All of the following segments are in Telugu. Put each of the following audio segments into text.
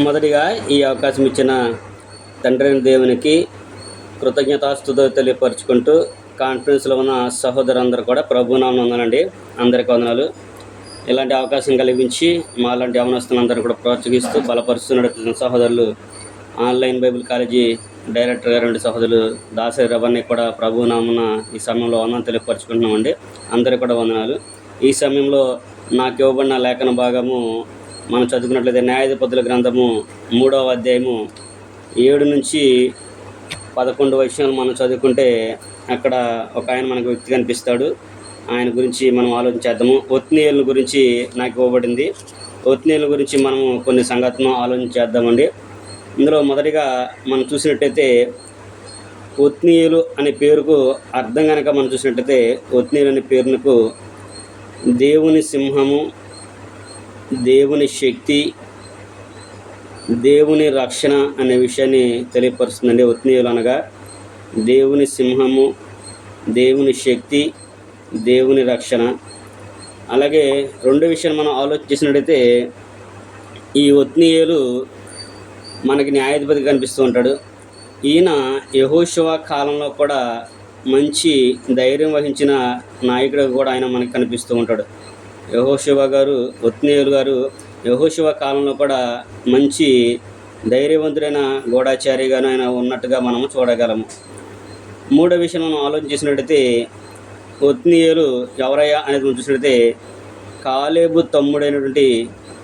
మొదటిగా ఈ అవకాశం ఇచ్చిన తండ్రిని దేవునికి కృతజ్ఞతాస్తుతో తెలియపరుచుకుంటూ కాన్ఫరెన్స్లో ఉన్న సహోదరులందరూ కూడా ప్రభునామం ఉందనండి అందరికీ వందనాలు. ఇలాంటి అవకాశం కలిగించి మాలాంటి యవనస్తులందరూ కూడా ప్రోత్సహిస్తూ బలపరుస్తున్న సహోదరులు ఆన్లైన్ బైబిల్ కాలేజీ డైరెక్టర్ గారు రెండు సహోదరులు దాసరి రవణి కూడా ప్రభునామన ఈ సమయంలో వందనం తెలియపరుచుకుంటున్నామండి. అందరికీ కూడా వందనాలు. ఈ సమయంలో నాకు ఇవ్వబడిన లేఖన భాగము మనం చదువుకున్నట్లయితే న్యాయాధిపతుల గ్రంథము మూడవ అధ్యాయము ఏడు నుంచి పదకొండు విషయాలు మనం చదువుకుంటే అక్కడ ఒక ఆయన మనకు వ్యక్తి కనిపిస్తాడు. ఆయన గురించి మనం ఆలోచించేద్దాము. ఒత్నీయుల గురించి నాకు ఇవ్వబడింది. ఒత్నీయుల గురించి మనము కొన్ని సంఘటనలు ఆలోచించేద్దామండి. ఇందులో మొదటిగా మనం చూసినట్టయితే ఒత్నీయులు అనే పేరుకు అర్థం కనుక మనం చూసినట్టయితే ఒత్నీయులు అనే పేరునకు దేవుని సింహము దేవుని శక్తి దేవుని రక్షణ అనే విషయాన్ని తెలియపరుస్తుందండి ఉత్నీయులు అనగా. దేవుని సింహము దేవుని శక్తి దేవుని రక్షణ. అలాగే రెండో విషయాన్ని మనం ఆలోచించినట్టయితే ఈ ఒత్నీయులు మనకి న్యాయాధిపతి కనిపిస్తూ ఉంటాడు. ఈయన యహోశివ కాలంలో కూడా మంచి ధైర్యం వహించిన నాయకుడు కూడా ఆయన మనకి కనిపిస్తూ ఉంటాడు. యహోశివ గారు ఉత్నేయులు గారు యహోశివ కాలంలో కూడా మంచి ధైర్యవంతుడైన గూఢాచారిగాను ఆయన ఉన్నట్టుగా మనము చూడగలము. మూడో విషయం మనం ఆలోచించినట్టయితే ఒత్నీయులు ఎవరయ్యా అనేది మనం చూసినట్టయితే కాలేబు తమ్ముడైనటువంటి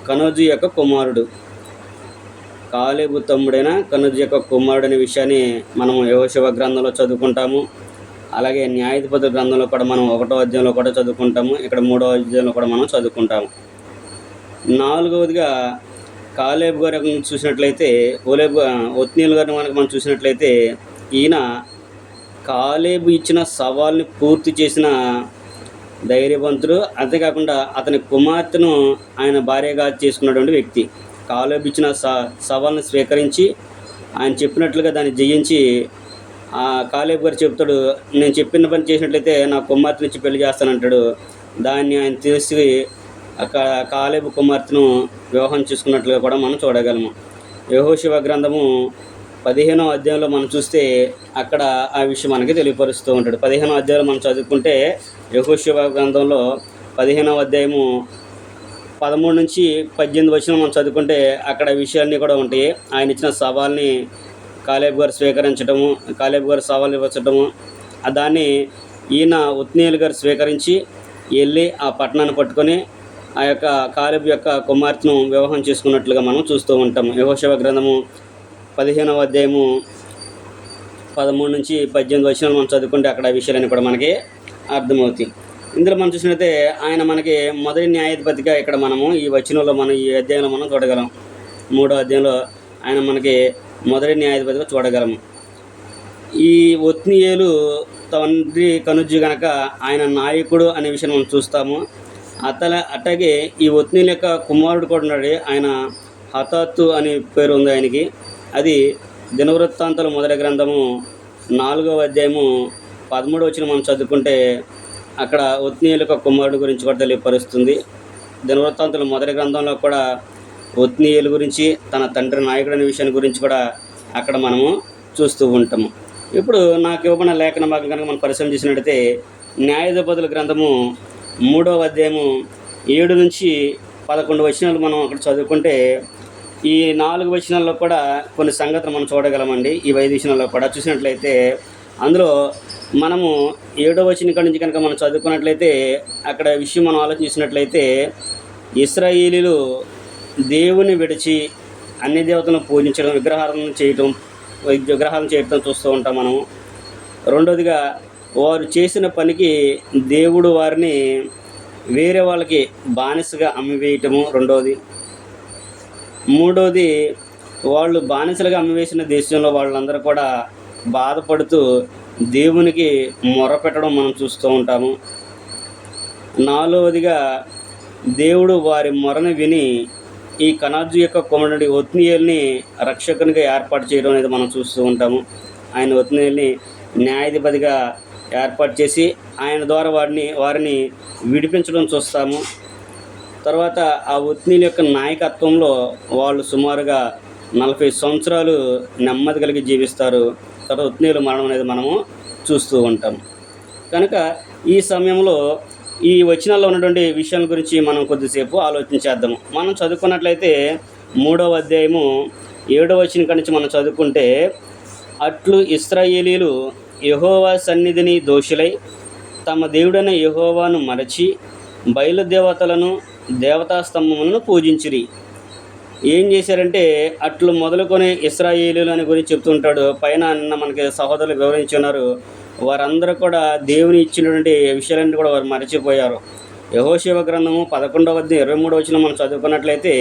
కనోజు యొక్క కుమారుడు. కాలేబు తమ్ముడైన కనుజు యొక్క కుమారుడు అనే విషయాన్ని మనం యోశివ గ్రంథంలో చదువుకుంటాము. అలాగే న్యాయాధిపతి గ్రంథంలో కూడా మనం ఒకటో అధ్యాయంలో కూడా చదువుకుంటాము ఇక్కడ మూడో అధ్యాయంలో కూడా మనం చదువుకుంటాము. నాలుగవదిగా కాలేబు గారి చూసినట్లయితే ఓలేబ్ ఒత్నీల్ గారిని మనకు మనం చూసినట్లయితే ఈయన కాలేబు ఇచ్చిన సవాల్ని పూర్తి చేసిన ధైర్యవంతుడు. అంతేకాకుండా అతని కుమార్తెను ఆయన భార్యగా చేసుకున్నటువంటి వ్యక్తి. కాలేబు ఇచ్చిన స సవాల్ని స్వీకరించి ఆయన చెప్పినట్లుగా దాన్ని జయించి కాలేబ్ గారు చెప్తాడు నేను చెప్పిన పని చేసినట్లయితే నా కుమార్తె నుంచి పెళ్ళి చేస్తానంటాడు. దాన్ని ఆయన తీసి అక్కడ కాలేబు కుమార్తెను వివాహం చేసుకున్నట్లుగా కూడా మనం చూడగలము. యహోశివ గ్రంథము పదిహేనో అధ్యాయంలో మనం చూస్తే అక్కడ ఆ విషయం మనకి తెలియపరుస్తూ ఉంటాడు. పదిహేనో అధ్యాయంలో మనం చదువుకుంటే యహోశివ గ్రంథంలో పదిహేనవ అధ్యాయము పదమూడు నుంచి పద్దెనిమిది వచ్చిన మనం చదువుకుంటే అక్కడ విషయాలన్నీ కూడా ఉంటాయి. ఆయన ఇచ్చిన సవాల్ని కాలేబు గారు స్వీకరించడము కాలేబు గారు సవాల్ ఇవ్వచ్చడము దాన్ని ఈయన ఉత్నీయులు గారు స్వీకరించి వెళ్ళి ఆ పట్టణాన్ని పట్టుకొని ఆ యొక్క కాలేబ్ యొక్క కుమార్తెను వివాహం చేసుకున్నట్లుగా మనం చూస్తూ ఉంటాము యహోశివ గ్రంథము పదిహేనవ అధ్యాయము పదమూడు నుంచి పద్దెనిమిది వచ్చిన మనం చదువుకుంటే అక్కడ విషయాలన్నీ కూడా మనకి అర్థమవుతాయి. ఇందులో మనం చూసినట్లయితే ఆయన మనకి మొదటి న్యాయాధిపతిగా ఇక్కడ మనము ఈ వచనంలో మనం ఈ అధ్యాయంలో మనం చూడగలం. మూడో అధ్యాయంలో ఆయన మనకి మొదటి న్యాయాధిపతిగా చూడగలము ఈ ఒత్నియేలు తండ్రి కనుజ్జు గనక ఆయన నాయకుడు అనే విషయం మనం చూస్తాము. అతల అట్లాగే ఈ ఒత్నీల యొక్క కుమారుడు కూడా ఉన్నాడు. ఆయన హతాత్తు అనే పేరు ఉంది ఆయనకి. అది దినవృత్తాంతాలు మొదటి గ్రంథము నాలుగవ అధ్యాయము పదమూడు వచ్చిన మనం చదువుకుంటే అక్కడ ఒత్నీయుల యొక్క కుమారుడు గురించి కూడా తెలియపరుస్తుంది. దినవృత్తాంతుల మొదటి గ్రంథంలో కూడా ఒత్నీయుల గురించి తన తండ్రి నాయకుడు అనే విషయాన్ని గురించి కూడా అక్కడ మనము చూస్తూ ఉంటాము. ఇప్పుడు నాకు ఇవ్వబడిన లేఖన భాగం కనుక మనం పరిశ్రమ చేసినట్టయితే న్యాయధిపతుల గ్రంథము మూడవ అధ్యాయము ఏడు నుంచి పదకొండు వచనాలు మనం అక్కడ చదువుకుంటే ఈ నాలుగు వచనాల్లో కూడా కొన్ని సంగతులు మనం చూడగలమండి. ఈ వైద్య విషయంలో కూడా చూసినట్లయితే అందులో మనము ఏడో వచనం కాడి నుంచి కనుక మనం చదువుకున్నట్లయితే అక్కడ విషయం మనం ఆలోచించినట్లయితే ఇస్రాయేలీలు దేవుని విడిచి అన్ని దేవతలను పూజించడం విగ్రహాలను చేయటం విగ్రహాలను చేయటం చూస్తూ ఉంటాం మనం. రెండోదిగా వారు చేసిన పనికి దేవుడు వారిని వేరే వాళ్ళకి బానిసగా అమ్మివేయటము రెండోది. మూడోది వాళ్ళు బానిసలుగా అమ్మివేసిన దేశంలో వాళ్ళందరూ కూడా బాధపడుతూ దేవునికి మొరపెట్టడం మనం చూస్తూ ఉంటాము. నాలుగవదిగా దేవుడు వారి మొరను విని ఈ కనాజు యొక్క కుమారుడి ఒత్నీయుల్ని రక్షకునిగా ఏర్పాటు చేయడం అనేది మనం చూస్తూ ఉంటాము. ఆయన ఒత్నీయుల్ని న్యాయాధిపతిగా ఏర్పాటు చేసి ఆయన ద్వారా వారిని వారిని విడిపించడం చూస్తాము. తర్వాత ఆ ఒత్నీల యొక్క నాయకత్వంలో వాళ్ళు సుమారుగా నలభై సంవత్సరాలు నెమ్మది కలిగి జీవిస్తారు. తర్వాత ఒత్నీలు మరణం అనేది మనము చూస్తూ ఉంటాం కనుక ఈ సమయంలో ఈ వచనాల్లో ఉన్నటువంటి విషయాల గురించి మనం కొద్దిసేపు ఆలోచించేద్దాము మనం చదువుకున్నట్లయితే మూడవ అధ్యాయము ఏడవ వచ్చిన కాడి నుంచి మనం చదువుకుంటే అట్లు ఇస్రాయేలీలు యహోవా సన్నిధిని దోషులై తమ దేవుడైన యహోవాను మరచి బయలుదేవతలను దేవతా స్తంభములను పూజించిరి. ఏం చేశారంటే అట్లు మొదలుకొని ఇస్రాయేలీలు అని గురించి చెప్తుంటాడు. పైన నిన్న మనకి సహోదరులు వివరించి ఉన్నారు. వారందరూ కూడా దేవుని ఇచ్చినటువంటి విషయాలన్నీ కూడా వారు మరచిపోయారు. యహోశివ గ్రంథము పదకొండవ ఇరవై మూడవ వచ్చిన మనం చదువుకున్నట్లయితే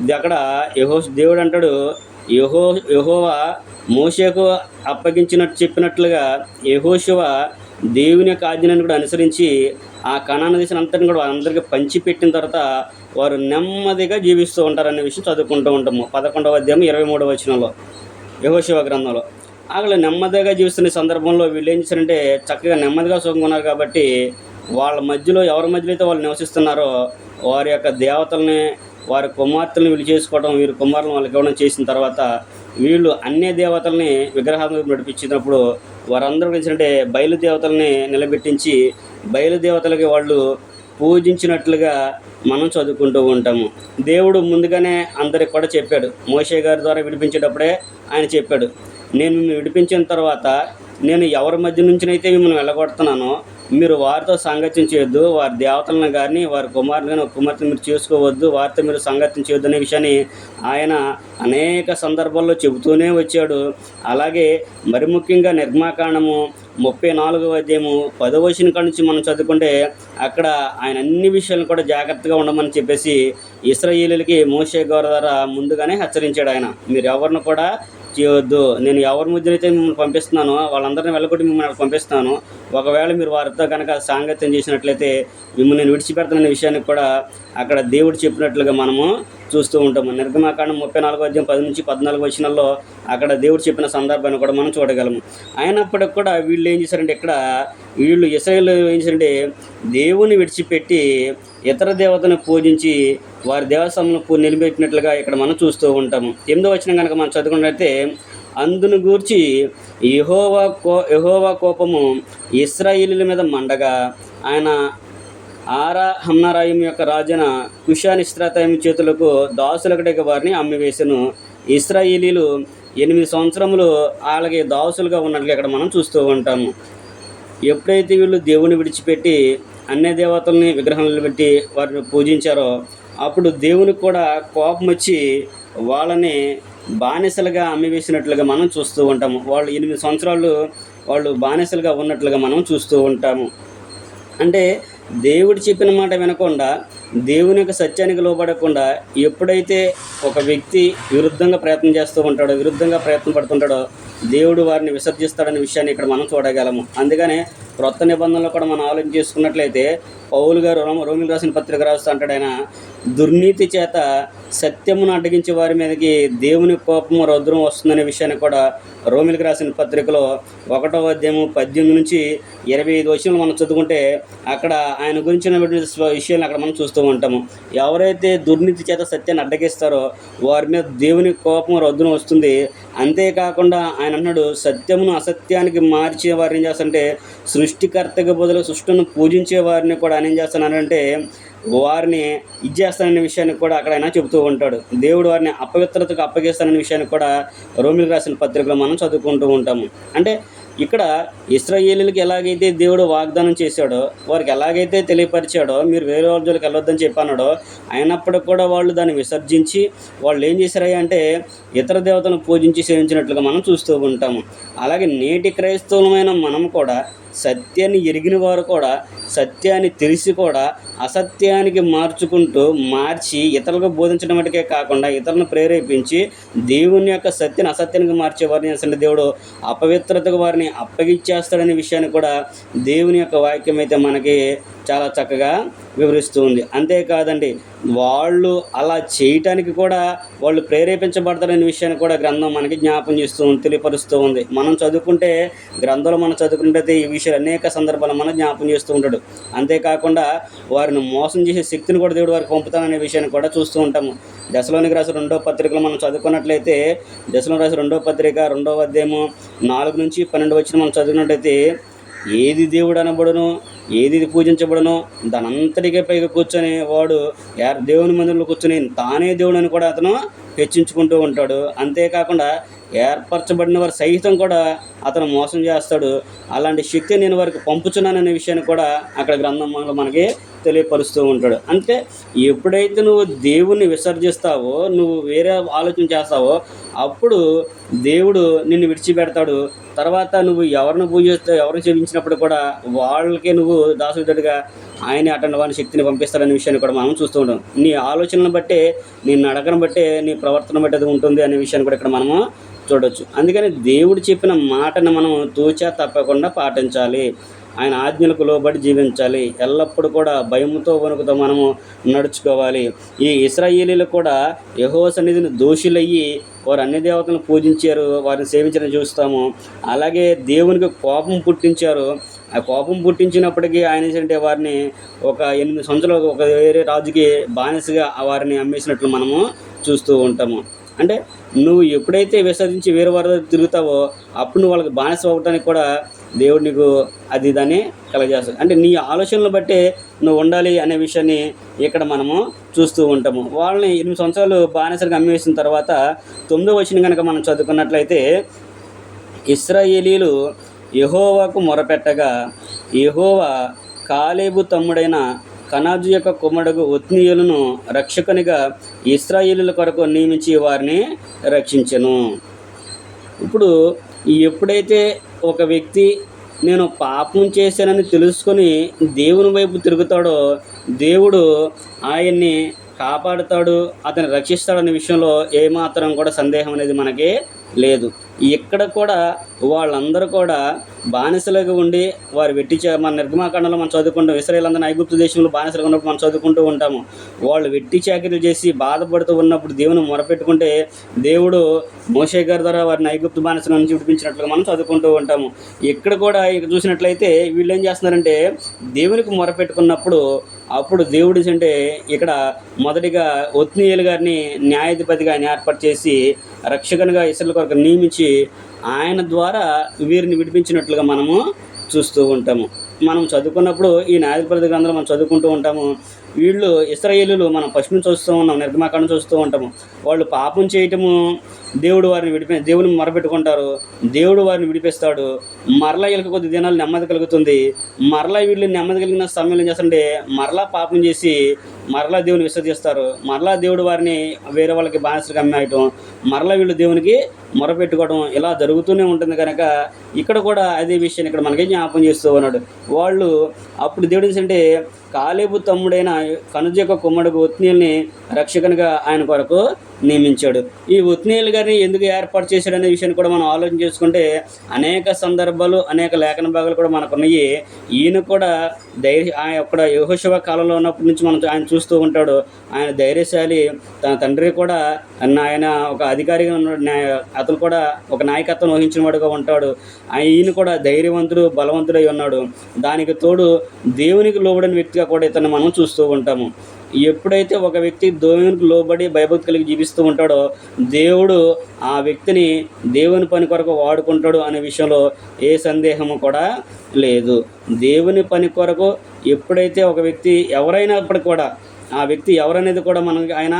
ఇది అక్కడ యహో దేవుడు అంటాడు యహో యహోవా మోషేకు అప్పగించినట్టు చెప్పినట్లుగా యహోశివ దేవుని యొక్క ఆజ్ఞలను కూడా అనుసరించి ఆ కణాన దేశం అంతటిని కూడా అందరికీ పంచిపెట్టిన తర్వాత వారు నెమ్మదిగా జీవిస్తూ ఉంటారనే విషయం చదువుకుంటూ ఉంటాము. పదకొండవ అధ్యాయం ఇరవై మూడవ వచనంలో యహోశివ గ్రంథంలో. అక్కడ నెమ్మదిగా జీవిస్తున్న సందర్భంలో వీళ్ళు ఏం చేశారంటే చక్కగా నెమ్మదిగా సుఖంగా ఉన్నారు కాబట్టి వాళ్ళ మధ్యలో ఎవరి మధ్యలో అయితే వాళ్ళు నివసిస్తున్నారో వారి యొక్క దేవతల్ని వారి కుమార్తెలను వీళ్ళు చేసుకోవడం వీరి కుమారులను వాళ్ళకి ఇవ్వడం చేసిన తర్వాత వీళ్ళు అన్య దేవతల్ని విగ్రహాలను నడిపించినప్పుడు వారందరూ ఏంటంటే బయలు దేవతల్ని నిలబెట్టించి బయలు దేవతలకి వాళ్ళు పూజించినట్లుగా మనం చదువుకుంటూ ఉంటాము దేవుడు ముందుగానే అందరికి కూడా చెప్పాడు. మోషే గారి ద్వారా విడిపించేటప్పుడే ఆయన చెప్పాడు. నేను మిమ్మల్ని విడిపించిన తర్వాత నేను ఎవరి మధ్య నుంచినైతే మిమ్మల్ని వెళ్ళగొడుతున్నానో మీరు వారితో సంగత్యం చేయొద్దు వారి దేవతలను కానీ వారి కుమారుని కానీ కుమార్తెను మీరు చేసుకోవద్దు వారితో మీరు సంగత్యం చేయొద్దు అనే విషయాన్ని ఆయన అనేక సందర్భాల్లో చెబుతూనే వచ్చాడు. అలాగే మరి ముఖ్యంగా నిర్మాకాండము ముప్పై నాలుగవ అధ్యాయము పదవచన వచ్చిన నుంచి మనం చదువుకుంటే అక్కడ ఆయన అన్ని విషయాలను కూడా జాగ్రత్తగా ఉండమని చెప్పేసి ఇస్రాయేలీలకి మోషే గౌర ద్వారా ముందుగానే హెచ్చరించాడు ఆయన. మీరు ఎవరిని కూడా చేయవద్దు నేను ఎవరి ముద్రైతే మిమ్మల్ని పంపిస్తున్నానో వాళ్ళందరినీ వెళ్ళగొట్టి మిమ్మల్ని పంపిస్తాను. ఒకవేళ మీరు వారితో కనుక సాంగత్యం చేసినట్లయితే మిమ్మల్ని నేను విడిచిపెడతాననే విషయానికి కూడా అక్కడ దేవుడు చెప్పినట్లుగా మనము చూస్తూ ఉంటాము. నిర్గమాకాండం ముప్పై నాలుగో అధ్యాయం పది నుంచి పద్నాలుగు వచనాల్లో అక్కడ దేవుడు చెప్పిన సందర్భాన్ని కూడా మనం చూడగలము. అయినప్పటికి కూడా వీళ్ళు ఏం చేశారంటే ఇక్కడ వీళ్ళు ఇసైలు ఏం చేశారంటే దేవుని విడిచిపెట్టి ఇతర దేవతను పూజించి వారి దేవస్థానంలో పూ నిలబెట్టినట్లుగా ఇక్కడ మనం చూస్తూ ఉంటాము. ఎనిమిదో వచ్చిన కనుక మనం చదువుకున్నట్లయితే అందును గూర్చి యహోవా కో యహోవా కోపము ఇస్రాయిలీల మీద మండగా ఆయన ఆరా హమ్నారాయం యొక్క రాజున కుషానిస్త్రాతయం చేతులకు దాసులకటిక వారిని అమ్మివేశను ఇస్రాయిలీలు ఎనిమిది సంవత్సరములు అలాగే దాసులుగా ఉన్నట్లుగా ఇక్కడ మనం చూస్తూ ఉంటాము. ఎప్పుడైతే వీళ్ళు దేవుని విడిచిపెట్టి అన్య దేవతల్ని విగ్రహాలను పెట్టి వారిని పూజించారో అప్పుడు దేవునికి కూడా కోపం వచ్చి వాళ్ళని బానిసలుగా అమ్మివేసినట్లుగా మనం చూస్తూ ఉంటాము. వాళ్ళు ఎనిమిది సంవత్సరాలు వాళ్ళు బానిసలుగా ఉన్నట్లుగా మనం చూస్తూ ఉంటాము. అంటే దేవుడు చెప్పిన మాట వినకుండా దేవుని యొక్క సత్యానికి లోపడకుండా ఎప్పుడైతే ఒక వ్యక్తి విరుద్ధంగా ప్రయత్నం చేస్తూ ఉంటాడో విరుద్ధంగా ప్రయత్నం పడుతుంటాడో దేవుడు వారిని విసర్జిస్తాడనే విషయాన్ని ఇక్కడ మనం చూడగలము. అందుకనే క్రొత్త నిబంధనలు కూడా మనం ఆలోచన చేసుకున్నట్లయితే పౌలు గారు రోమ రోమిలు రాసిన పత్రిక రాస్తూ అంటాడు ఆయన దుర్నీతి చేత సత్యమును అడ్డగించే వారి మీదకి దేవుని కోపము రౌద్రం వస్తుందనే విషయాన్ని కూడా రోమిలకు రాసిన పత్రికలో ఒకటో అధ్యాయము పద్దెనిమిది నుంచి ఇరవై ఐదు విషయాలు మనం చదువుకుంటే అక్కడ ఆయన గురించిన విషయాలు అక్కడ మనం చూస్తూ ఉంటాము. ఎవరైతే దుర్నీతి చేత సత్యాన్ని అడ్డగిస్తారో వారి మీద దేవుని కోపం రద్దున వస్తుంది. అంతేకాకుండా ఆయన అన్నాడు సత్యమును అసత్యానికి మార్చే వారిని ఏం చేస్తారంటే సృష్టికర్తకి బదులు సృష్టిని పూజించే వారిని కూడా ఆయన ఏం చేస్తున్నారంటే వారిని ఇచ్చేస్తాననే విషయాన్ని కూడా అక్కడ ఆయన చెబుతూ ఉంటాడు. దేవుడు వారిని అపవిత్రతకు అప్పగిస్తాననే విషయాన్ని కూడా రోమిలకు రాసిన పత్రికలో మనం చదువుకుంటూ ఉంటాము. అంటే ఇక్కడ ఇస్రాయేలీలకి ఎలాగైతే దేవుడు వాగ్దానం చేశాడో వారికి ఎలాగైతే తెలియపరిచాడో మీరు వేరే రోజులకు వెళ్ళొద్దని చెప్పన్నాడో అయినప్పటికి కూడా వాళ్ళు దాన్ని విసర్జించి వాళ్ళు ఏం చేశారయ్యా అంటే ఇతర దేవతలను పూజించి సేవించినట్లుగా మనం చూస్తూ ఉంటాము. అలాగే నేటి క్రైస్తవులమైన మనం కూడా సత్యాన్ని ఎరిగిన వారు కూడా సత్యాన్ని తెలిసి కూడా అసత్యానికి మార్చుకుంటూ మార్చి ఇతరులకు బోధించడం మటుకే కాకుండా ఇతరులను ప్రేరేపించి దేవుని యొక్క సత్యాన్ని అసత్యానికి మార్చే వారిని అసలు దేవుడు అపవిత్రతకు వారిని అప్పగిచ్చేస్తాడనే విషయాన్ని కూడా దేవుని యొక్క వాక్యం అయితే మనకి చాలా చక్కగా వివరిస్తూ ఉంది. అంతేకాదండి వాళ్ళు అలా చేయటానికి కూడా వాళ్ళు ప్రేరేపించబడతారనే విషయాన్ని కూడా గ్రంథం మనకి జ్ఞాపం చేస్తూ ఉంది తెలియపరుస్తూ ఉంది. మనం చదువుకుంటే గ్రంథంలో మనం చదువుకుంటే ఈ విషయాలు అనేక సందర్భాలు మనం జ్ఞాపం చేస్తూ ఉంటాడు. అంతేకాకుండా వారిని మోసం చేసే శక్తిని కూడా దేవుడు వారికి పంపుతాననే విషయాన్ని కూడా చూస్తూ ఉంటాము. దశలోనికి రాసిన రెండో పత్రికలు మనం చదువుకున్నట్లయితే దశలో రాసిన రెండో పత్రిక రెండవ అధ్యాయము నాలుగు నుంచి పన్నెండు వచ్చిన మనం చదివినట్లయితే ఏది దేవుడు అనబడును? ఏది పూజించబడనో దానంతటికే పైగా కూర్చొని వాడు దేవుని మందిరంలో కూర్చొని తానే దేవుడు అని కూడా అతను హెచ్చించుకుంటూ ఉంటాడు. అంతేకాకుండా ఏర్పరచబడిన వారి సహితం కూడా అతను మోసం చేస్తాడు. అలాంటి శక్తి నేను వారికి పంపుచున్నాననే విషయాన్ని కూడా అక్కడ గ్రంథంలో మనకి తెలియపరుస్తూ ఉంటాడు. అంటే ఎప్పుడైతే నువ్వు దేవుణ్ణి విసర్జిస్తావో నువ్వు వేరే ఆలోచన చేస్తావో అప్పుడు దేవుడు నిన్ను విడిచిపెడతాడు. తర్వాత నువ్వు ఎవరిని పూజిస్తే ఎవరిని చెల్లించినప్పుడు కూడా వాళ్ళకే నువ్వు దాసుడిగా ఆయన అటువంటి వాని శక్తిని పంపిస్తారనే విషయాన్ని కూడా మనం చూస్తూ ఉంటాం నీ ఆలోచనను బట్టే నీ నడకను బట్టే నీ ప్రవర్తన బట్టి అది ఉంటుంది అనే విషయాన్ని కూడా ఇక్కడ మనము చూడవచ్చు అందుకని దేవుడు చెప్పిన మాటను మనం తూచా తప్పకుండా పాటించాలి. ఆయన ఆజ్ఞలకు లోబడి జీవించాలి. ఎల్లప్పుడూ కూడా భయముతో వణుకుతో మనము నడుచుకోవాలి. ఈ ఇస్రాయేలీలు కూడా యహో సన్నిధిని దోషులయ్యి వారు అన్ని దేవతలను పూజించారు వారిని సేవించడం చూస్తాము. అలాగే దేవునికి కోపం పుట్టించారు. ఆ కోపం పుట్టించినప్పటికీ ఆయన ఏంటంటే వారిని ఒక ఎనిమిది సంవత్సరాలు ఒక వేరే రాజుకి బానిసగా వారిని అమ్మేసినట్లు మనము చూస్తూ ఉంటాము. అంటే నువ్వు ఎప్పుడైతే విసర్జించి వేరే వారి తిరుగుతావో అప్పుడు నువ్వు వాళ్ళకి బానిస అవ్వడానికి కూడా దేవుడు నీకు అది దాన్ని కలగజేస్తాడు. అంటే నీ ఆలోచనలు బట్టే నువ్వు ఉండాలి అనే విషయాన్ని ఇక్కడ మనము చూస్తూ ఉంటాము. వాళ్ళని ఎనిమిది సంవత్సరాలు బానిసరిగా అమ్మేసిన తర్వాత తొమ్మిదో వచ్చిన కనుక మనం చదువుకున్నట్లయితే ఇస్రాయేలీలు యహోవాకు మొరపెట్టగా యహోవా కాలేబు తమ్ముడైన కనాజు యొక్క కుమ్మడుగు ఒత్నీయులను రక్షకునిగా ఇస్రాయేలుల కొరకు నియమించి వారిని రక్షించను. ఇప్పుడు ఎప్పుడైతే ఒక వ్యక్తి నేను పాపం చేశానని తెలుసుకొని దేవుని వైపు తిరుగుతాడో దేవుడు ఆయన్ని కాపాడుతాడు అతన్ని రక్షిస్తాడనే విషయంలో ఏమాత్రం కూడా సందేహం అనేది మనకి లేదు. ఇక్కడ కూడా వాళ్ళందరూ కూడా బానిసలుగా ఉండి వారు వెట్టి మన నిర్గమాకాండంలో మనం చదువుకుంటాం ఇస్రాయేల్ ఐగుప్తు దేశంలో బానిసలుగా ఉన్నప్పుడు మనం చదువుకుంటూ ఉంటాము. వాళ్ళు వెట్టి చాకరీలు చేసి బాధపడుతూ ఉన్నప్పుడు దేవుని మొరపెట్టుకుంటే దేవుడు మోషే గారి ద్వారా వారిని ఐగుప్తు బానిసల నుంచి విడిపించినట్లుగా మనం చదువుకుంటూ ఉంటాము. ఇక్కడ కూడా ఇక చూసినట్లయితే వీళ్ళు ఏం చేస్తున్నారంటే దేవునికి మొరపెట్టుకున్నప్పుడు అప్పుడు దేవుడు అంటే ఇక్కడ మొదటిగా ఒత్నీయులు గారిని న్యాయాధిపతిగా ఆయన ఏర్పాటు చేసి రక్షకునిగా ఇసల కొరకు నియమించి ఆయన ద్వారా వీరిని విడిపించినట్లుగా మనము చూస్తూ ఉంటాము. మనం చదువుకున్నప్పుడు ఈ న్యాయాధిపతి గ్రంథాలు మనం చదువుకుంటూ ఉంటాము. వీళ్ళు ఇస్రాయేలీలు మనం పశ్చిమ చూస్తూ ఉన్నాం నిర్గమాకాండం చూస్తూ ఉంటాము. వాళ్ళు పాపం చేయటము దేవుడు వారిని విడిపి దేవుని మొరపెట్టుకుంటారు. దేవుడు వారిని విడిపిస్తాడు. మరలా వీళ్ళకి కొద్ది దినాలు నెమ్మది కలుగుతుంది. మరలా వీళ్ళు నెమ్మది కలిగిన సమయంలో ఏం చేస్తుంటే మరలా పాపం చేసి మరలా దేవుని విశ్వసిస్తారు. మరలా దేవుడు వారిని వేరే వాళ్ళకి బానిసలు కమ్మేయటం మరలా వీళ్ళు దేవునికి మొరపెట్టుకోవడం ఇలా జరుగుతూనే ఉంటుంది కనుక ఇక్కడ కూడా అదే విషయాన్ని ఇక్కడ మనకి జ్ఞాపం చేస్తూ ఉన్నాడు. వాళ్ళు అప్పుడు దేవుడు అంటే కాలేబు తమ్ముడైన కనుజ యొక్క కుమ్మడుకు ఉత్నీయుల్ని రక్షకునిగా ఆయన కొరకు నియమించాడు. ఈ ఉత్నీయులు గారిని ఎందుకు ఏర్పాటు చేశాడు అనే విషయాన్ని కూడా మనం ఆలోచన చేసుకుంటే అనేక సందర్భాలు అనేక లేఖన భాగాలు కూడా మనకు ఉన్నాయి ఈయన కూడా ధైర్య ఆయన అక్కడ యహోశివ కాలంలో ఉన్నప్పటి నుంచి మనం ఆయన చూస్తూ ఉంటాడు. ఆయన ధైర్యశాలి తన తండ్రి కూడా ఆయన ఒక అధికారిగా ఉన్నాడు అతను కూడా ఒక నాయకత్వం వహించిన వాడుగా ఉంటాడు. ఆయన ఈయన కూడా ధైర్యవంతుడు బలవంతుడై ఉన్నాడు. దానికి తోడు దేవునికి లోబడిన వ్యక్తిగా కూడా ఇతను మనం చూస్తూ ఉంటాము. ఎప్పుడైతే ఒక వ్యక్తి దేవునికి లోబడి భయభక్తి కలిగి జీవిస్తూ ఉంటాడో దేవుడు ఆ వ్యక్తిని దేవుని పని కొరకు వాడుకుంటాడు అనే విషయంలో ఏ సందేహము కూడా లేదు. దేవుని పని కొరకు ఎప్పుడైతే ఒక వ్యక్తి ఎవరైనప్పటికి కూడా ఆ వ్యక్తి ఎవరనేది కూడా మనకి ఆయన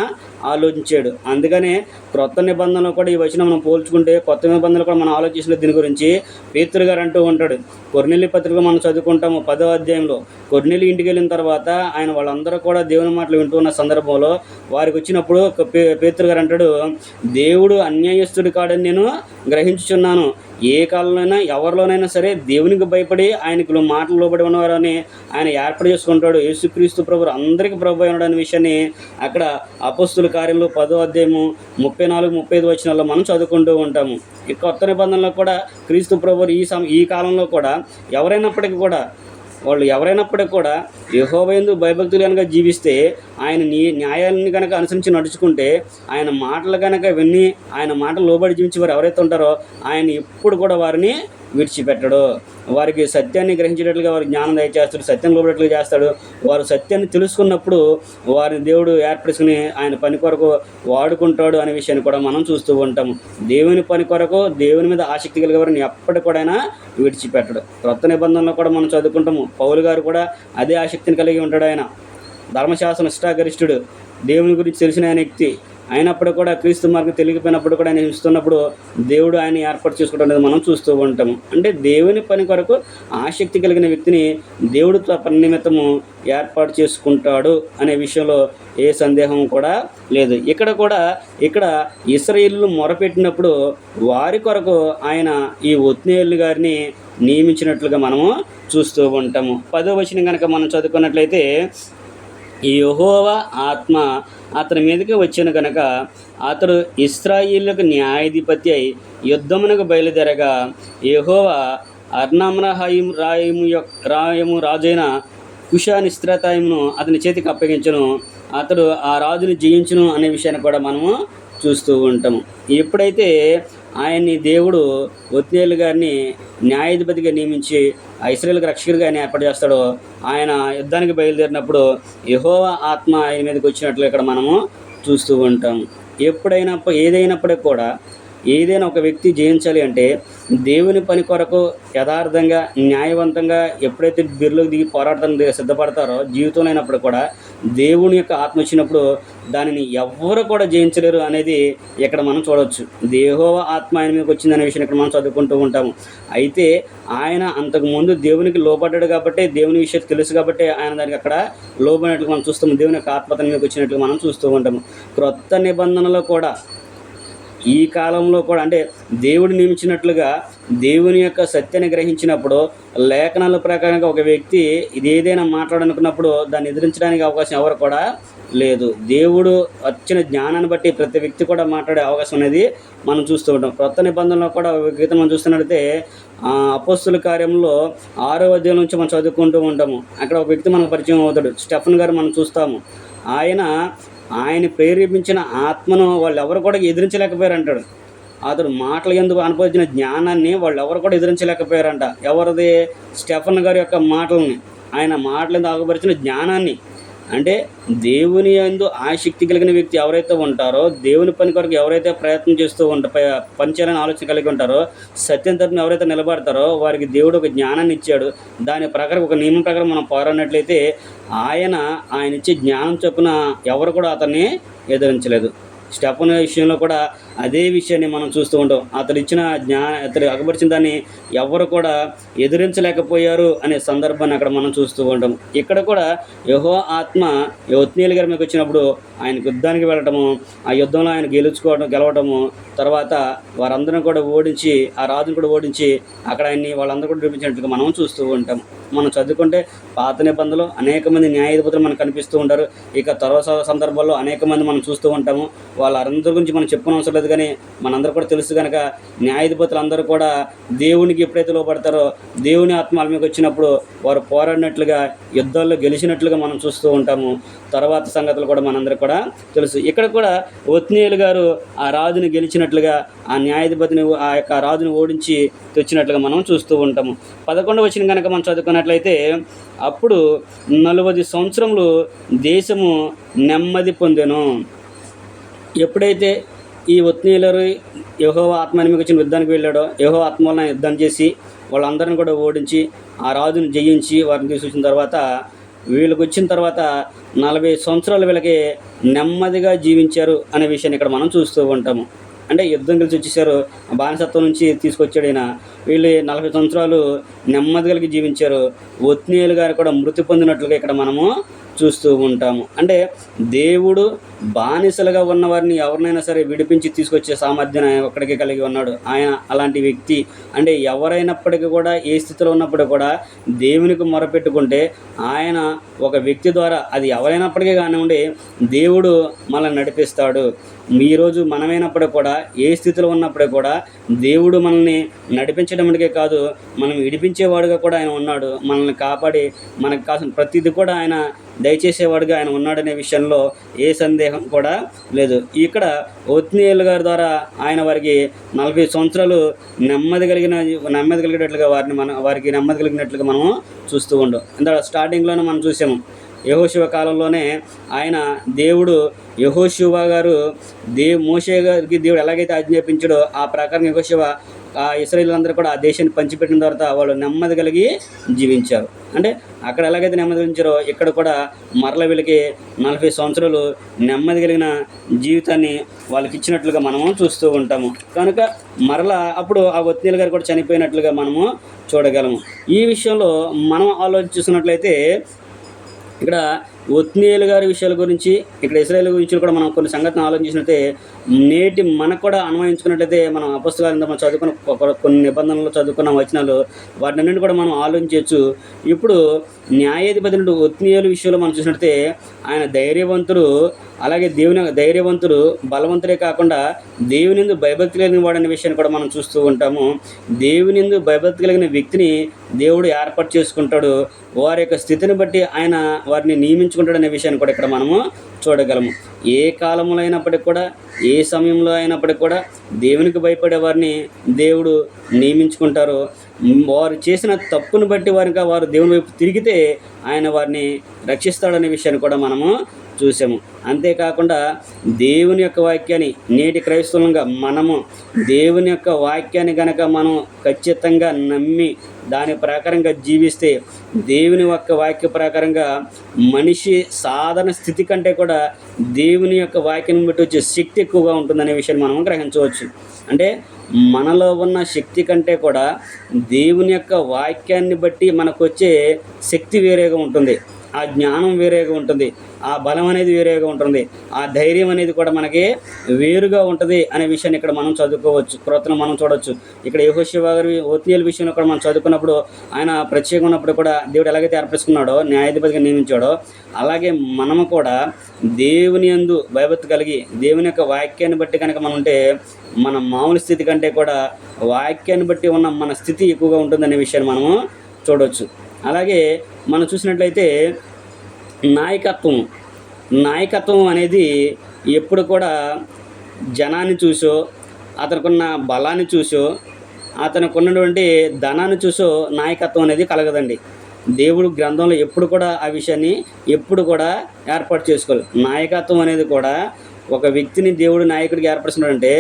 ఆలోచించాడు. అందుకనే క్రొత్త నిబంధనలు కూడా ఈ వచనం మనం పోల్చుకుంటే కొత్త నిబంధనలు కూడా మనం ఆలోచించిన దీని గురించి. పేతురు గారు అంటూ ఉంటాడు కొర్నెల్లి పత్రిక మనం చదువుకుంటాము పదో అధ్యాయంలో. కొర్నెల్లి ఇంటికి వెళ్ళిన తర్వాత ఆయన వాళ్ళందరూ కూడా దేవుని మాటలు వింటున్న సందర్భంలో వారికి వచ్చినప్పుడు పేతురు గారు అంటాడు దేవుడు అన్యాయస్తుడు కాడని నేను గ్రహించుచున్నాను. ఏ కాలంలోనైనా ఎవరిలోనైనా సరే దేవునికి భయపడి ఆయనకు మాటలు లోబడి ఉన్నవారని ఆయన ఏర్పాటు చేసుకుంటాడు. యేసుక్రీస్తు ప్రభు అందరికీ ప్రభు అయినాడు అనే విషయాన్ని అక్కడ అపస్తులు కార్యంలో పదో అధ్యాయము ముప్పై నాలుగు ముప్పై ఐదు వచ్చినాల్లో మనం చదువుకుంటూ ఉంటాము. ఈ కొత్త నిబంధనలో కూడా క్రీస్తు ప్రభు ఈ సమ ఈ కాలంలో కూడా ఎవరైనప్పటికీ కూడా వాళ్ళు ఎవరైనప్పటికీ కూడా యహోబైందు భయభక్తులు కనుక జీవిస్తే ఆయన నీ న్యాయాన్ని కనుక అనుసరించి నడుచుకుంటే ఆయన మాటలు కనుక విని ఆయన మాటలు లోబడి జీవించి వారు ఎవరైతే ఉంటారో ఆయన ఎప్పుడు కూడా వారిని విడిచిపెట్టడు. వారికి సత్యాన్ని గ్రహించేటట్లుగా వారికి జ్ఞానం దయచేస్తాడు సత్యం లోబడేట్లుగా చేస్తాడు. వారు సత్యాన్ని తెలుసుకున్నప్పుడు వారిని దేవుడు ఏర్పరుచుకుని ఆయన పని కొరకు వాడుకుంటాడు అనే విషయాన్ని కూడా మనం చూస్తూ ఉంటాం. దేవుని పని కొరకు దేవుని మీద ఆసక్తి కలిగే వారిని ఎప్పటికి కూడా విడిచిపెట్టడు. క్రొత్త నిబంధనలో కూడా మనం చదువుకుంటాము. పౌలు గారు కూడా అదే ఆసక్తిని కలిగి ఉంటాడు ఆయన. ధర్మశాస్త్రం ఇష్టాగరిష్ఠుడు దేవుని గురించి తెలిసిన ఆయన వ్యక్తి. అయినప్పుడు కూడా క్రీస్తు మార్గం తెలిగిపోయినప్పుడు కూడా ఆయన ఇస్తున్నప్పుడు దేవుడు ఆయన ఏర్పాటు చేసుకోవడం అనేది మనం చూస్తూ ఉంటాము. అంటే దేవుని పని కొరకు ఆసక్తి కలిగిన వ్యక్తిని దేవుడు పని నిమిత్తము ఏర్పాటు చేసుకుంటాడు అనే విషయంలో ఏ సందేహం కూడా లేదు. ఇక్కడ కూడా ఇక్కడ ఇస్రాయిల్ను మొరపెట్టినప్పుడు వారి కొరకు ఆయన ఈ ఒత్నేయులు గారిని నియమించినట్లుగా మనము చూస్తూ ఉంటాము. పదో వచనం కనుక మనం చదువుకున్నట్లయితే ఈ ఆత్మ అతని మీదకి వచ్చిన కనుక అతడు ఇస్రాయిలకు న్యాయాధిపతి అయి యుద్ధమునకు బయలుదేరగా యహోవా అర్నామ్రహాయిం రాయము యొక్- రాయము రాజైన కుషానిస్త్రతాయమును అతని చేతికి అప్పగించను. అతడు ఆ రాజుని జయించును అనే విషయాన్ని కూడా మనము చూస్తూ ఉంటాము. ఎప్పుడైతే ఆయన్ని దేవుడు ఒత్నేలు గారిని న్యాయాధిపతిగా నియమించి ఇస్రాయేల్కి రక్షకుడిగా ఆయన ఏర్పాటు చేస్తాడో ఆయన యుద్ధానికి బయలుదేరినప్పుడు యెహోవా ఆత్మ ఆయన మీదకి వచ్చినట్లు ఇక్కడ మనము చూస్తూ ఉంటాం. ఎప్పుడైనా ఏదైనప్పటికీ కూడా ఏదైనా ఒక వ్యక్తి జయించాలి అంటే దేవుని పని కొరకు యథార్థంగా న్యాయవంతంగా ఎప్పుడైతే బిర్లోకి దిగి పోరాటం సిద్ధపడతారో జీవితంలో అయినప్పుడు కూడా దేవుని యొక్క ఆత్మ వచ్చినప్పుడు దానిని ఎవ్వరు కూడా జయించలేరు అనేది ఇక్కడ మనం చూడవచ్చు. దేహోవ ఆత్మ ఆయన మీకు వచ్చిందనే విషయం ఇక్కడ మనం చదువుకుంటూ ఉంటాము. అయితే ఆయన అంతకుముందు దేవునికి లోపడ్డాడు కాబట్టి దేవుని విషయం తెలుసు కాబట్టి ఆయన దానికి అక్కడ లోబడినట్లు మనం చూస్తాము. దేవుని యొక్క ఆత్మ మీకు వచ్చినట్లు మనం చూస్తూ ఉంటాము. క్రొత్త నిబంధనలో కూడా ఈ కాలంలో కూడా అంటే దేవుడు నియమించినట్లుగా దేవుని యొక్క సత్యాన్ని గ్రహించినప్పుడు లేఖనాల ప్రకారంగా ఒక వ్యక్తి ఇది ఏదైనా మాట్లాడనుకున్నప్పుడు దాన్ని ఎదిరించడానికి అవకాశం ఎవరు కూడా లేదు. దేవుడు వచ్చిన జ్ఞానాన్ని బట్టి ప్రతి వ్యక్తి కూడా మాట్లాడే అవకాశం అనేది మనం చూస్తూ ఉంటాం. కొత్త నిబంధనలో కూడా ఒక గీత మనం చూస్తున్నట్లయితే ఆ, అపోస్తుల కార్యంలో ఆరో అధ్యాయం నుంచి మనం చదువుకుంటూ ఉంటాము. అక్కడ ఒక వ్యక్తి మనకు పరిచయం అవుతాడు. స్టెఫన్ గారు మనం చూస్తాము. ఆయన ఆయన ప్రేరేపించిన ఆత్మను వాళ్ళు ఎవరు కూడా ఎదిరించలేకపోయారు అంటాడు అతడు మాటలు ఎందుకు అనుభవించిన జ్ఞానాన్ని వాళ్ళు ఎవరు కూడా ఎదిరించలేకపోయారంట. ఎవరిది? స్టెఫన్ గారి యొక్క మాటల్ని. ఆయన మాటలు ఎందుకు ఆగపరిచిన జ్ఞానాన్ని. అంటే దేవుని యందు ఆసక్తి కలిగిన వ్యక్తి ఎవరైతే ఉంటారో దేవుని పని కొరకు ఎవరైతే ప్రయత్నం చేస్తూ ఉంట పని చేయాలని ఆలోచన కలిగి ఉంటారో సత్యం తరపున ఎవరైతే నిలబడతారో వారికి దేవుడు ఒక జ్ఞానాన్ని ఇచ్చాడు. దాని ప్రకారం ఒక నియమం ప్రకారం మనం పోరాడినట్లయితే ఆయన ఆయన ఇచ్చే జ్ఞానం చొప్పున ఎవరు కూడా అతన్ని ఎదిరించలేదు. స్టెఫన్ విషయంలో కూడా అదే విషయాన్ని మనం చూస్తూ ఉంటాం. అతడు ఇచ్చిన జ్ఞా అతడు అగపరిచిన దాన్ని ఎవరు కూడా ఎదిరించలేకపోయారు అనే సందర్భాన్ని అక్కడ మనం చూస్తూ ఉంటాం. ఇక్కడ కూడా యహో ఆత్మ యవత్నీయుల గారి మీకు వచ్చినప్పుడు ఆయన యుద్ధానికి వెళ్ళటము ఆ యుద్ధంలో ఆయన గెలుచుకోవడం గెలవటము తర్వాత వారందరం కూడా ఓడించి ఆ రాజును కూడా ఓడించి అక్కడ ఆయన్ని వాళ్ళందరూ కూడా చూపించినట్టుగా మనం చూస్తూ ఉంటాం. మనం చదువుకుంటే పాత నిబంధనలు అనేక మంది న్యాయాధిపతులు మనకు కనిపిస్తూ ఉంటారు. ఇక తర్వాత సందర్భాల్లో అనేక మంది మనం చూస్తూ ఉంటాము. వాళ్ళందరి గురించి మనం చెప్పుకునే అవసరం ఉండదు కానీ మనందరూ కూడా తెలుసు కనుక న్యాయాధిపతులు అందరూ కూడా దేవునికి ఎప్పుడైతే లోపడతారో దేవుని ఆత్మ మీకు వచ్చినప్పుడు వారు పోరాడినట్లుగా యుద్ధాల్లో గెలిచినట్లుగా మనం చూస్తూ ఉంటాము. తర్వాత సంగతులు కూడా మనందరూ కూడా తెలుసు. ఇక్కడ కూడా ఒత్నీయులు గారు ఆ రాజుని గెలిచినట్లుగా ఆ న్యాయాధిపతిని ఆ యొక్క రాజుని ఓడించి తెచ్చినట్లుగా మనం చూస్తూ ఉంటాము. పదకొండవ వచ్చిన కనుక మనం చదువుకున్నట్లయితే అప్పుడు నలభై సంవత్సరములు దేశము నెమ్మది పొందెను. ఎప్పుడైతే ఈ ఒత్నీయులరు యహో ఆత్మ వచ్చిన యుద్ధానికి వెళ్ళాడో యహో ఆత్మ వలన యుద్ధం చేసి వాళ్ళందరిని కూడా ఓడించి ఆ రాజును జయించి వారిని తీసుకొచ్చిన తర్వాత వీళ్ళకి వచ్చిన తర్వాత నలభై సంవత్సరాలు వీళ్ళకి నెమ్మదిగా జీవించారు అనే విషయాన్ని ఇక్కడ మనం చూస్తూ ఉంటాము. అంటే యుద్ధం కలిసి వచ్చేసారు బానిసత్వం నుంచి తీసుకొచ్చాడు ఈయన. వీళ్ళు నలభై సంవత్సరాలు నెమ్మది కలిగి జీవించారు. ఒత్నీయులు గారు కూడా మృతి పొందినట్లుగా ఇక్కడ మనము చూస్తూ ఉంటాము. అంటే దేవుడు బానిసలుగా ఉన్న వారిని ఎవరినైనా సరే విడిపించి తీసుకొచ్చే సామర్థ్యం ఆయన ఒక్కడికి కలిగి ఉన్నాడు. ఆయన అలాంటి వ్యక్తి. అంటే ఎవరైనప్పటికీ కూడా ఏ స్థితిలో ఉన్నప్పుడు కూడా దేవునికి మొరపెట్టుకుంటే ఆయన ఒక వ్యక్తి ద్వారా అది ఎవరైనప్పటికీ కానివ్వండి దేవుడు మనల్ని నడిపిస్తాడు. ఈరోజు మనమైనప్పుడు కూడా ఏ స్థితిలో ఉన్నప్పుడు కూడా దేవుడు మనల్ని నడిపించడానికే కాదు మనం విడిపించేవాడుగా కూడా ఆయన ఉన్నాడు. మనల్ని కాపాడి మనకు కాసిన ప్రతిదీ కూడా ఆయన దయచేసేవాడుగా ఆయన ఉన్నాడనే విషయంలో ఏ సందేహం కూడా లేదు. ఇక్కడ ఒత్నియేలు గారి ద్వారా ఆయన వారికి నలభై సంవత్సరాలు నెమ్మది కలిగిన నెమ్మది కలిగేటట్లుగా వారిని మన వారికి నెమ్మది కలిగినట్లుగా మనం చూస్తూ ఉండం. ఇంత స్టార్టింగ్లోనే మనం చూసాము యహోశివ కాలంలోనే ఆయన దేవుడు యహోశివ గారు దే మోషే గారికి దేవుడు ఎలాగైతే ఆజ్ఞాపించాడో ఆ ప్రకారం యహోశివ ఆ ఇస్రాయిలందరూ కూడా ఆ దేశాన్ని పంచిపెట్టిన తర్వాత వాళ్ళు నెమ్మది కలిగి జీవించారు. అంటే అక్కడ ఎలాగైతే నెమ్మది కలిగించారో ఇక్కడ కూడా మరల వీళ్ళకి నలభై సంవత్సరాలు నెమ్మది కలిగిన జీవితాన్ని వాళ్ళకి ఇచ్చినట్లుగా మనము చూస్తూ ఉంటాము. కనుక మరలా అప్పుడు ఆ ఒత్తిడి గారు కూడా చనిపోయినట్లుగా మనము చూడగలము. ఈ విషయంలో మనం ఆలోచిస్తున్నట్లయితే ఇక్కడ ఒత్నీయులు గారి విషయాల గురించి ఇక్కడ ఇస్రాయల్ గురించి కూడా మనం కొన్ని సంఘటనలు ఆలోచించినట్టే నేటి మనకు కూడా అన్వయించుకున్నట్లయితే మనం అపుస్తకాలు మనం చదువుకున్న కొన్ని నిబంధనలు చదువుకున్న వచనాలు వాటిని కూడా మనం ఆలోచించవచ్చు. ఇప్పుడు న్యాయాధిపతి నుండి ఒత్నీయుల విషయంలో మనం చూసినట్టే ఆయన ధైర్యవంతుడు అలాగే దేవుని ధైర్యవంతుడు బలవంతుడే కాకుండా దేవునిందు భయభక్తి కలిగిన వాడనే విషయాన్ని కూడా మనం చూస్తూ ఉంటాము. దేవునిందు భయభక్తి కలిగిన వ్యక్తిని దేవుడు ఏర్పాటు చేసుకుంటాడు. వారి యొక్క స్థితిని బట్టి ఆయన వారిని నియమించుకుంటాడనే విషయాన్ని కూడా ఇక్కడ మనము చూడగలము. ఏ కాలంలో అయినప్పటికీ కూడా ఏ సమయంలో అయినప్పటికీ కూడా దేవునికి భయపడే వారిని దేవుడు నియమించుకుంటారు. వారు చేసిన తప్పును బట్టి వారికి వారు దేవుని వైపు తిరిగితే ఆయన వారిని రక్షిస్తాడనే విషయాన్ని కూడా మనము చూసాము. అంతేకాకుండా దేవుని యొక్క వాక్యాన్ని నేటి క్రైస్తవులంగా మనము దేవుని యొక్క వాక్యాన్ని గనక మనం ఖచ్చితంగా నమ్మి దాని ప్రకారంగా జీవిస్తే దేవుని యొక్క వాక్య ప్రకారంగా మనిషి సాధారణ స్థితి కంటే కూడా దేవుని యొక్క వాక్యం బట్టి వచ్చే శక్తి ఎక్కువగా ఉంటుందనే విషయాన్ని మనం గ్రహించవచ్చు. అంటే మనలో ఉన్న శక్తి కంటే కూడా దేవుని యొక్క వాక్యాన్ని బట్టి మనకు వచ్చే శక్తి వేరేగా ఉంటుంది. ఆ జ్ఞానం వేరేగా ఉంటుంది. ఆ బలం అనేది వేరేగా ఉంటుంది. ఆ ధైర్యం అనేది కూడా మనకి వేరుగా ఉంటుంది అనే విషయాన్ని ఇక్కడ మనం చదువుకోవచ్చు. క్రొత్తను మనం చూడవచ్చు ఇక్కడ యహోశివ గారి ఓత్నీయుల విషయంలో కూడా మనం చదువుకున్నప్పుడు ఆయన ప్రత్యేకంగా ఉన్నప్పుడు కూడా దేవుడు ఎలాగైతే అర్పిస్తున్నాడో న్యాయాధిపతిగా నియమించాడో అలాగే మనము కూడా దేవుని యందు భయభత్తు కలిగి దేవుని యొక్క వాక్యాన్ని బట్టి కనుక మనం ఉంటే మన మామూలు స్థితి కంటే కూడా వాక్యాన్ని బట్టి ఉన్న మన స్థితి ఎక్కువగా ఉంటుందనే విషయాన్ని మనము చూడవచ్చు అలాగే మనం చూసినట్లయితే నాయకత్వం నాయకత్వం అనేది ఎప్పుడు కూడా జనాన్ని చూసో అతనికున్న బలాన్ని చూసో అతనికి ఉన్నటువంటి ధనాన్ని చూసో నాయకత్వం అనేది కలగదండి. దేవుడు గ్రంథంలో ఎప్పుడు కూడా ఆ విషయాన్ని ఎప్పుడు కూడా ఏర్పాటు చేసుకోవాలి. నాయకత్వం అనేది కూడా ఒక వ్యక్తిని దేవుడు నాయకుడికి ఏర్పరుస్తున్నాడంటే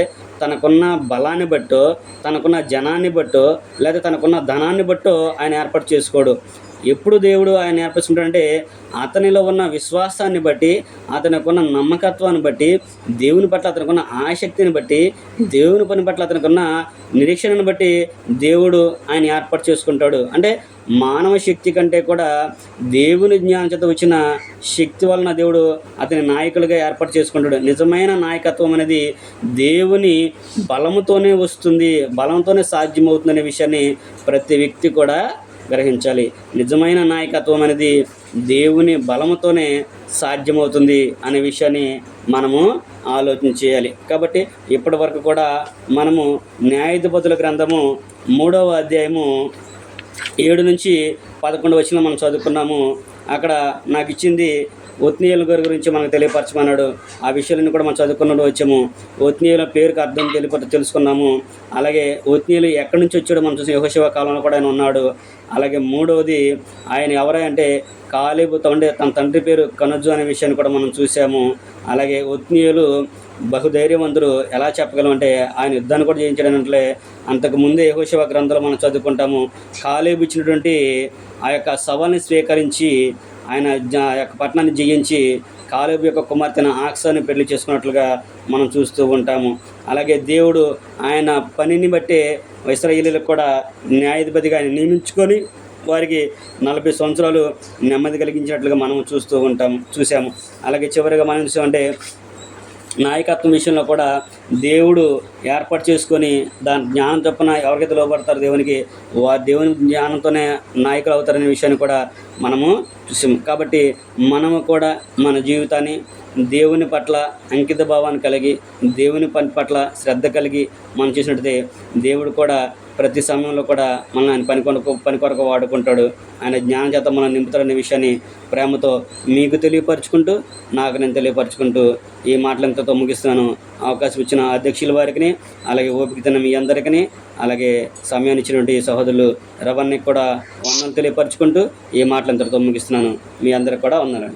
తనకున్న బలాన్ని బట్టో తనకున్న జనాన్ని బట్టో లేదా తనకున్న ధనాన్ని బట్టో ఆయన ఏర్పాటు చేసుకోడు. ఎప్పుడు దేవుడు ఆయన నేర్పిస్తుంటాడంటే అతనిలో ఉన్న విశ్వాసాన్ని బట్టి అతనికున్న నమ్మకత్వాన్ని బట్టి దేవుని పట్ల అతనికి ఉన్న ఆసక్తిని బట్టి దేవుని పని పట్ల అతనికి ఉన్న నిరీక్షణను బట్టి దేవుడు ఆయన ఏర్పాటు చేసుకుంటాడు. అంటే మానవ శక్తి కంటే కూడా దేవుని జ్ఞానం చేత వచ్చిన శక్తి వలన దేవుడు అతని నాయకులుగా ఏర్పాటు చేసుకుంటాడు. నిజమైన నాయకత్వం అనేది దేవుని బలముతోనే వస్తుంది బలంతోనే సాధ్యమవుతుందనే విషయాన్ని ప్రతి వ్యక్తి కూడా గ్రహించాలి. నిజమైన నాయకత్వం అనేది దేవుని బలముతోనే సాధ్యమవుతుంది అనే విషయాన్ని మనము ఆలోచన చేయాలి. కాబట్టి ఇప్పటి వరకు కూడా మనము న్యాయాధిపతుల గ్రంథము మూడవ అధ్యాయము ఏడు నుంచి పదకొండు వచ్చిన మనం చదువుకున్నాము. అక్కడ నాకు ఇచ్చింది ఒత్నీయుల గారి గురించి మనకు తెలియపరచమన్నాడు. ఆ విషయాలను కూడా మనం చదువుకున్నట్టు వచ్చాము. ఒత్నీయుల పేరుకి అర్థం తెలిప తెలుసుకున్నాము. అలాగే ఒత్నీయులు ఎక్కడి నుంచి వచ్చాడో మనం చూసి. యహోశివ కాలంలో కూడా ఆయన ఉన్నాడు. అలాగే మూడవది ఆయన ఎవరై అంటే కాలేబు తండ్రి తన తండ్రి పేరు కనుజు అనే విషయాన్ని కూడా మనం చూసాము. అలాగే ఒత్నీయులు బహుధైర్యవంతుడు ఎలా చెప్పగలం అంటే ఆయన యుద్ధాన్ని కూడా జయించడానంటే అంతకు ముందే యహోశివ గ్రంథంలో మనం చదువుకుంటాము కాలేబు ఇచ్చినటువంటి ఆ యొక్క సవాల్ని స్వీకరించి ఆయన ఆ యొక్క పట్టణాన్ని జయించి కాలేబు యొక్క కుమార్తెను ఆక్సాన్ని పెళ్ళి చేసుకున్నట్లుగా మనం చూస్తూ ఉంటాము. అలాగే దేవుడు ఆయన పనిని బట్టే ఇస్రాయేలీలకు కూడా న్యాయాధిపతిగా ఆయన నియమించుకొని వారికి నలభై సంవత్సరాలు నెమ్మది కలిగించినట్లుగా మనం చూస్తూ ఉంటాం చూసాము అలాగే చివరిగా మనం చూసామంటే నాయకత్వం విషయంలో కూడా దేవుడు ఏర్పాటు చేసుకొని దాని జ్ఞానం చొప్పున ఎవరికైతే లోపడతారో దేవునికి వా దేవుని జ్ఞానంతోనే నాయకులు అవుతారనే విషయాన్ని కూడా మనము చూసాం కాబట్టి మనము కూడా మన జీవితాన్ని దేవుని పట్ల అంకిత భావాన్ని కలిగి దేవుని పని పట్ల శ్రద్ధ కలిగి మనం చేసినట్టయితే దేవుడు కూడా ప్రతి సమయంలో కూడా మనల్ని ఆయన పని కొరకు పని కొరకు వాడుకుంటాడు. ఆయన జ్ఞానం చేత మనం నింపుతాడనే విషయాన్ని ప్రేమతో మీకు తెలియపరచుకుంటూ నాకు నేను తెలియపరచుకుంటూ ఈ మాటలు ఇంతతో ముగిస్తున్నాను. అవకాశం ఇచ్చిన అధ్యక్షుల వారికి అలాగే ఓపిక తిన్న మీ అందరికీ అలాగే సమయాన్ని ఇచ్చినటువంటి సహోదరులు రవణ్కి కూడా వందలు తెలియపరచుకుంటూ ఈ మాటలు ఇంతటితో ముగిస్తున్నాను. మీ అందరికి కూడా ఉన్నారండి